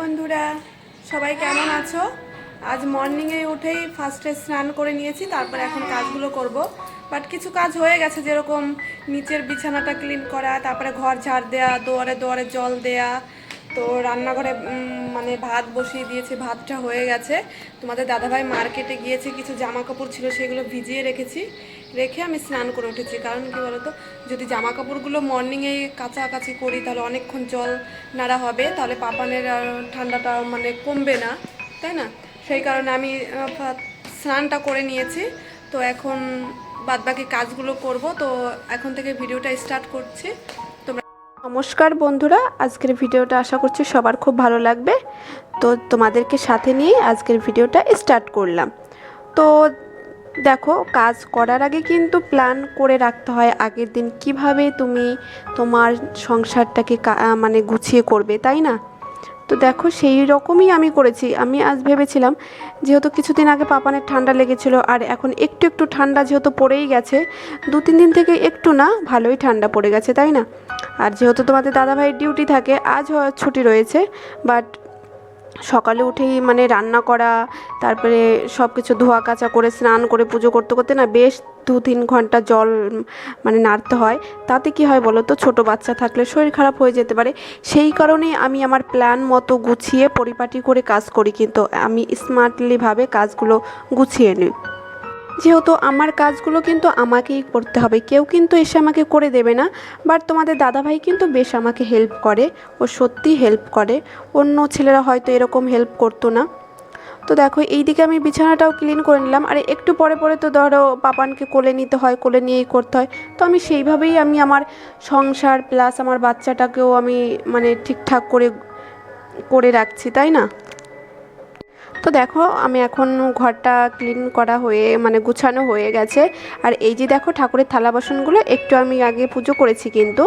বন্ধুরা, সবাই কেমন আছো? আজ মর্নিংয়ে উঠেই ফার্স্টে স্নান করে নিয়েছি, তারপর এখন কাজগুলো করব। বাট কিছু কাজ হয়ে গেছে যেরকম নিচের বিছানাটা ক্লিন করা, তারপরে ঘর ঝাড় দেয়া, দুয়ারে দুয়ারে জল দেয়া, তো রান্নাঘরে মানে ভাত বসিয়ে দিয়েছি, ভাতটা হয়ে গেছে। তোমাদের দাদাভাই মার্কেটে গিয়েছে, কিছু জামা কাপড় ছিল, সেগুলো ভিজিয়ে রেখেছি। রেখে আমি স্নান করে উঠেছি। কারণ কি বলতো, যদি জামা কাপড়গুলো মর্নিংয়ে কাচাকাচি করি, তাহলে অনেকক্ষণ জল নাড়া হবে, তাহলে পাপানের আর ঠান্ডাটা মানে কমবে না, তাই না? সেই কারণে আমি স্নানটা করে নিয়েছি। তো এখন বাদবাকি কাজগুলো করব। তো এখন থেকে ভিডিওটা স্টার্ট করছি। তোমরা নমস্কার বন্ধুরা, আজকের ভিডিওটা আশা করছি সবার খুব ভালো লাগবে। তো তোমাদেরকে সাথে নিয়ে আজকের ভিডিওটা স্টার্ট করলাম। তো দেখো, কাজ করার আগে কিন্তু প্ল্যান করে রাখতে হয় আগের দিন কীভাবে তুমি তোমার সংসারটাকে মানে গুছিয়ে করবে, তাই না? তো দেখো, সেই রকমই আমি করেছি। আমি আজ ভেবেছিলাম যেহেতু কিছুদিন আগে পাপানের ঠান্ডা লেগেছিল আর এখন একটু একটু ঠান্ডা যেহেতু পড়েই গেছে, দু তিন দিন থেকে একটু না ভালোই ঠান্ডা পড়ে গেছে, তাই না? আর যেহেতু তোমাদের দাদাভাইয়ের ডিউটি থাকে, আজ ছুটি রয়েছে বাট সকালে উঠেই মানে রান্না করা, তারপরে সব কিছু ধোয়া কাচা করে, স্নান করে, পুজো করতে করতে না বেশ দু তিন ঘণ্টা জল মানে নাড়তে হয়। তাতে কি হয় বলো তো? ছোটো বাচ্চা থাকলে শরীর খারাপ হয়ে যেতে পারে। সেই কারণেই আমি আমার প্ল্যান মতো গুছিয়ে পরিপাটি করে কাজ করি। কিন্তু আমি স্মার্টলিভাবে কাজগুলো গুছিয়ে নিই। যেহেতু আমার কাজগুলো কিন্তু আমাকেই করতে হবে। কেউ কিন্তু এসে আমাকে করে দেবে না বাট তোমাদের দাদাভাই কিন্তু বেশ আমাকে হেল্প করে, ও সত্যি হেল্প করে। অন্য ছেলেরা হয়তো এরকম হেল্প করতো না। তো দেখো, এইদিকে আমি বিছানাটাও ক্লিন করে নিলাম। আর, একটু পরে পরে তো ধরো পাপানকে কোলে নিতে হয়, কোলে নিয়েই করতে হয়। তো আমি সেইভাবেই আমি আমার সংসার প্লাস আমার বাচ্চাটাকেও আমি মানে ঠিকঠাক করে করে রাখছি, তাই না? তো দেখো, আমি এখন ঘরটা ক্লিন করা হয়ে মানে গুছানো হয়ে গেছে। আর এই যে দেখো ঠাকুরের থালা বাসনগুলো, একটু আমি আগে পুজো করেছি কিন্তু।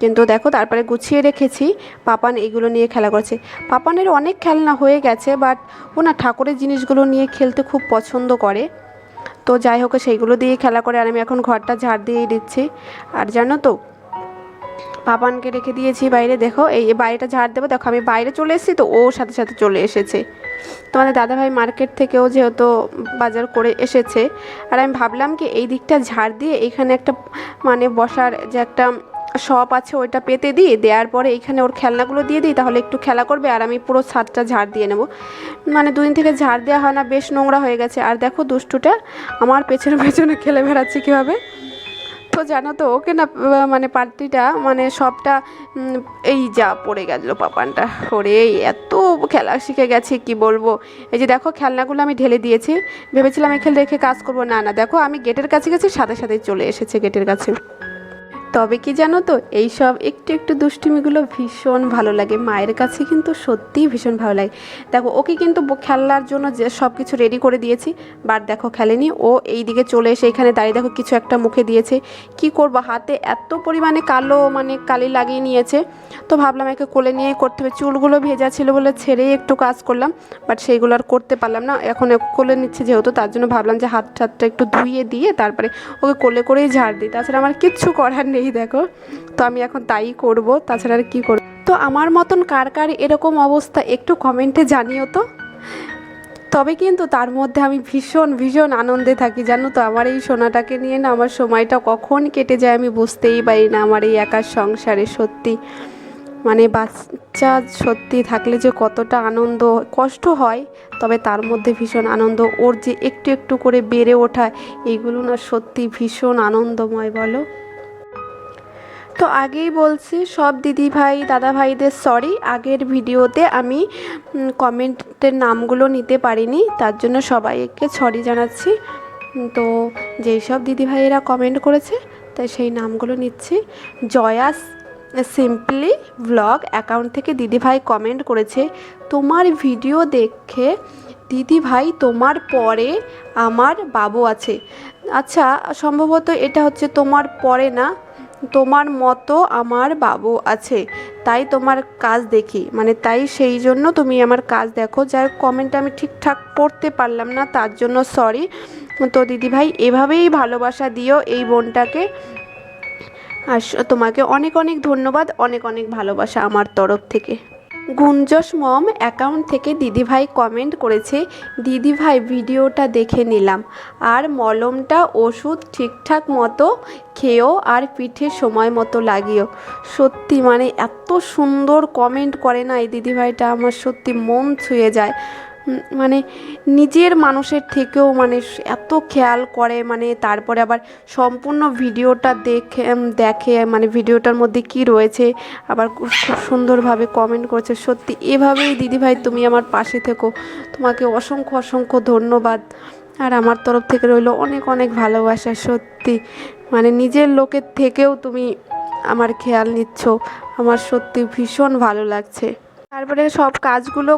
কিন্তু দেখো, তারপরে গুছিয়ে রেখেছি। পাপান এগুলো নিয়ে খেলা করছে। পাপানের অনেক খেলনা হয়ে গেছে বাট ও না ঠাকুরের জিনিসগুলো নিয়ে খেলতে খুব পছন্দ করে। তো যাই হোক, সেইগুলো দিয়ে খেলা করে, আর আমি এখন ঘরটা ঝাড় দিয়েই দিচ্ছি। আর জানো তো পাপানকে রেখে দিয়েছি বাইরে। দেখো, এই বাইরেটা ঝাড় দেবো। দেখো, আমি বাইরে চলে এসেছি তো ও সাথে সাথে চলে এসেছে। তোমাদের দাদাভাই মার্কেট থেকেও যেহেতু বাজার করে এসেছে, আর আমি ভাবলাম কি, এই দিকটা ঝাড় দিয়ে এখানে একটা মানে বসার যে একটা শপ আছে, ওইটা পেতে দিই। দেওয়ার পরে এইখানে ওর খেলনাগুলো দিয়ে দিই, তাহলে একটু খেলা করবে, আর আমি পুরো ছাদটা ঝাড় দিয়ে নেব। মানে দুদিন থেকে ঝাড় দেওয়া হয় না, বেশ নোংরা হয়ে গেছে। আর দেখো, দুষ্টুটা আমার পেছনে পেছনে খেলে বেড়াচ্ছে কীভাবে? তো জানো তো, ওকে না মানে পার্টিটা মানে সবটা এই যা পড়ে গেল পাপানটা। ওরে এত খেলা শিখে গেছে, কি বলব? এই যে দেখো, খেলনাগুলো আমি ঢেলে দিয়েছি। ভেবেছিলাম এখানে রেখে কাজ করব। না না, দেখো, আমি গেটের কাছে গেছি, সাথে সাথে চলে এসেছে গেটের কাছে। তবে কি জানো তো এই সব একটু একটু দুষ্টুমিগুলো ভীষণ ভালো লাগে। মায়ের কাছে কিন্তু সত্যিই ভীষণ ভালো লাগে। দেখো, ওকে কিন্তু খেলার জন্য যে সব কিছু রেডি করে দিয়েছি। বাট দেখো, খেলেনি। ও এই দিকে চলে এসে এখানে দাঁড়িয়ে দেখো, কিছু একটা মুখে দিয়েছে। কি করব? হাতে এত পরিমাণে কালো মানে কালি লাগিয়ে নিয়েছে। তো ভাবলাম একে কোলে নিয়েই করতে হবে। চুলগুলো ভেজা ছিল বলে ছেড়েই একটু কাজ করলাম। বাট সেইগুলো আর করতে পারলাম না। এখন কোলে নিচ্ছে যেহেতু, তার জন্য ভাবলাম যে হাত টাতটা একটু ধুইয়ে দিয়ে তারপরে ওকে কোলে করেই ঝাড় দিই। তাছাড়া আমার কিচ্ছু করার নেই। দেখো, তো আমি এখন তাই করব, তাছাড়া আর কী করব? তো আমার মতন কার কার এরকম অবস্থা একটু কমেন্টে জানিও তো। তবে কিন্তু তার মধ্যে আমি ভীষণ ভীষণ আনন্দে থাকি, জানো তো, আমার এই সোনাটাকে নিয়ে না আমার সময়টা কখন কেটে যায় আমি বুঝতেই পারি না, আমার এই একার সংসারে সত্যি। মানে বাচ্চা সত্যি থাকলে যে কতটা আনন্দ, কষ্ট হয়, তবে তার মধ্যে ভীষণ আনন্দ, ওর যে একটু একটু করে বেড়ে ওঠা এইগুলো না সত্যি ভীষণ আনন্দময়, বলো। তো আগেই বলছি, সব দিদি ভাই দাদা ভাইদের সরি আগের ভিডিওতে আমি কমেন্টের নামগুলো নিতে পারিনি, তার জন্য সবাইকে সরি জানাচ্ছি। তো যেই সব দিদি ভাইয়েরা কমেন্ট করেছে, তাই সেই নামগুলো নিচ্ছি। জয়া সিম্পলি ব্লগ অ্যাকাউন্ট থেকে দিদি ভাই কমেন্ট করেছে, তোমার ভিডিও দেখে দিদি ভাই তোমার পরে আমার বাবু আছে। আচ্ছা সম্ভবত এটা হচ্ছে তোমার পরে না তোমার মতো আমার বাবু আছে। তাই তোমার কাজ দেখি। মানে তাই সেই জন্য তুমি আমার কাজ দেখো। যার কমেন্ট আমি ঠিকঠাক পড়তে পারলাম না, তার জন্য সরি তো দিদিভাই, এভাবেই ভালোবাসা দিও এই বোনটাকে। আর তোমাকে অনেক অনেক ধন্যবাদ, অনেক অনেক ভালোবাসা আমার তরফ থেকে। গুঞ্জস মম অ্যাকাউন্ট থেকে দিদিভাই কমেন্ট করেছে, দিদিভাই, ভিডিওটা দেখে নিলাম। আর মলমটা ওষুধ ঠিকঠাক মতো খেয়েও আর পিঠে সময় মতো লাগিও। সত্যি মানে এত সুন্দর কমেন্ট করে না এই দিদিভাইটা, আমার সত্যি মন ছুঁয়ে যায়। মানে নিজের মানুষের থেকেও মানে এত খেয়াল করে মানে তারপরে আবার সম্পূর্ণ ভিডিওটা দেখে দেখে মানে ভিডিওটার মধ্যে কি রয়েছে, আবার খুব সুন্দরভাবে কমেন্ট করেছে। সত্যি এভাবেই দিদিভাই তুমি আমার পাশে থেকো। তোমাকে অসংখ্য অসংখ্য ধন্যবাদ। আর আমার তরফ থেকে রইল অনেক অনেক ভালোবাসা, সত্যি। মানে নিজের লোকের থেকেও তুমি আমার খেয়াল নিচ্ছ। আমার সত্যি ভীষণ ভালো লাগছে। তারপরে সব কাজগুলো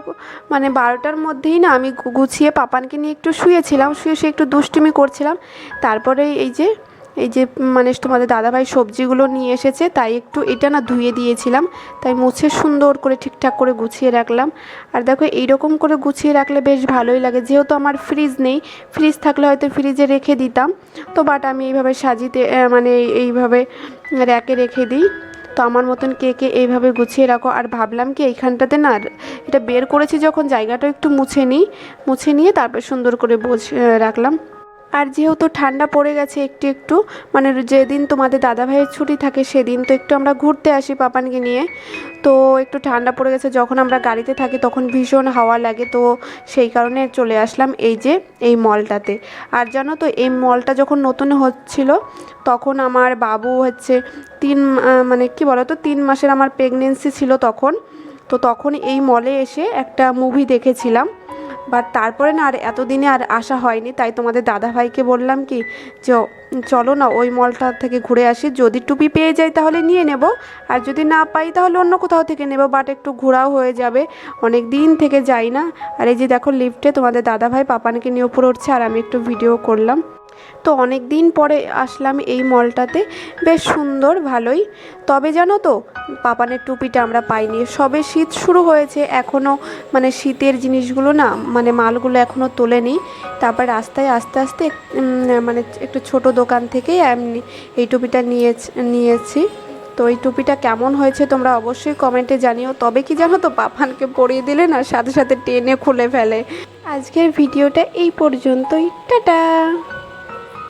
মানে বারোটার মধ্যেই না আমি গুছিয়ে পাপানকে নিয়ে একটু শুয়েছিলাম, শুয়ে শুয়ে একটু দুষ্টুমি করছিলাম। তারপরে এই যে এই যে মানে তোমাদের দাদাভাই সবজিগুলো নিয়ে এসেছে, তাই একটু এটা না ধুয়ে দিয়েছিলাম। তাই মুছে সুন্দর করে ঠিকঠাক করে গুছিয়ে রাখলাম। আর দেখো এইরকম করে গুছিয়ে রাখলে বেশ ভালোই লাগে। যেহেতু আমার ফ্রিজ নেই ফ্রিজ থাকলে হয়তো ফ্রিজে রেখে দিতাম। তো বাট আমি এইভাবে সাজিতে মানে এইভাবে র্যাকে রেখে দিই। তো আমার মতন কে কে এইভাবে গুছিয়ে রাখো। আর ভাবলাম কি এইখানটাতে না এটা বের করেছি যখন জায়গাটা একটু মুছে নিই, মুছে নিয়ে তারপর সুন্দর করে বোঝ রাখলাম। আর যেহেতু ঠান্ডা পড়ে গেছে একটু একটু মানে যেদিন তোমাদের দাদাভাইয়ের ছুটি থাকে সেদিন তো একটু আমরা ঘুরতে আসি পাপানকে নিয়ে। তো একটু ঠান্ডা পড়ে গেছে, যখন আমরা গাড়িতে থাকি তখন ভীষণ হাওয়া লাগে, তো সেই কারণে চলে আসলাম এই যে এই মলটাতে। আর জানো তো, এই মলটা যখন নতুন হচ্ছিল, তখন আমার বাবু হচ্ছে তিন মানে কি বলো তো তিন মাসের আমার প্রেগনেন্সি ছিল তখন। তো তখন এই মলে এসে একটা মুভি দেখেছিলাম। বাট তারপরে না আর এতদিনে আর আসা হয়নি, তাই তোমাদের দাদা ভাইকে বললাম কি যে চলো না ওই মলটা থেকে ঘুরে আসি, যদি টুপি পেয়ে যাই তাহলে নিয়ে নেব, আর যদি না পাই তাহলে অন্য কোথাও থেকে নেব, বাট একটু ঘোরাও হয়ে যাবে, অনেক দিন থেকে যাই না। আর এই যে দেখো লিফটে তোমাদের দাদা ভাই পাপানকে নিয়ে উপরে উঠছে, আর আমি একটু ভিডিও করলাম। তো অনেক দিন পরে আসলাম এই মলটাতে। বেশ সুন্দর, ভালোই। তবে জানো তো, পাপানের টুপিটা আমরা পাইনি। সবে শীত শুরু হয়েছে এখনও মানে শীতের জিনিসগুলো না মানে মালগুলো এখনও তোলেনি। তারপর রাস্তায় আস্তে আস্তে মানে একটু ছোট দোকান থেকে এমনি এই টুপিটা নিয়ে নিয়েছি। তো এই টুপিটা কেমন হয়েছে তোমরা অবশ্যই কমেন্টে জানিও। তবে কি জানো তো, পাপানকে পরিয়ে দিলে না, সাথে সাথে টেনে খুলে ফেলে। আজকের ভিডিওটা এই পর্যন্তই। টাটা!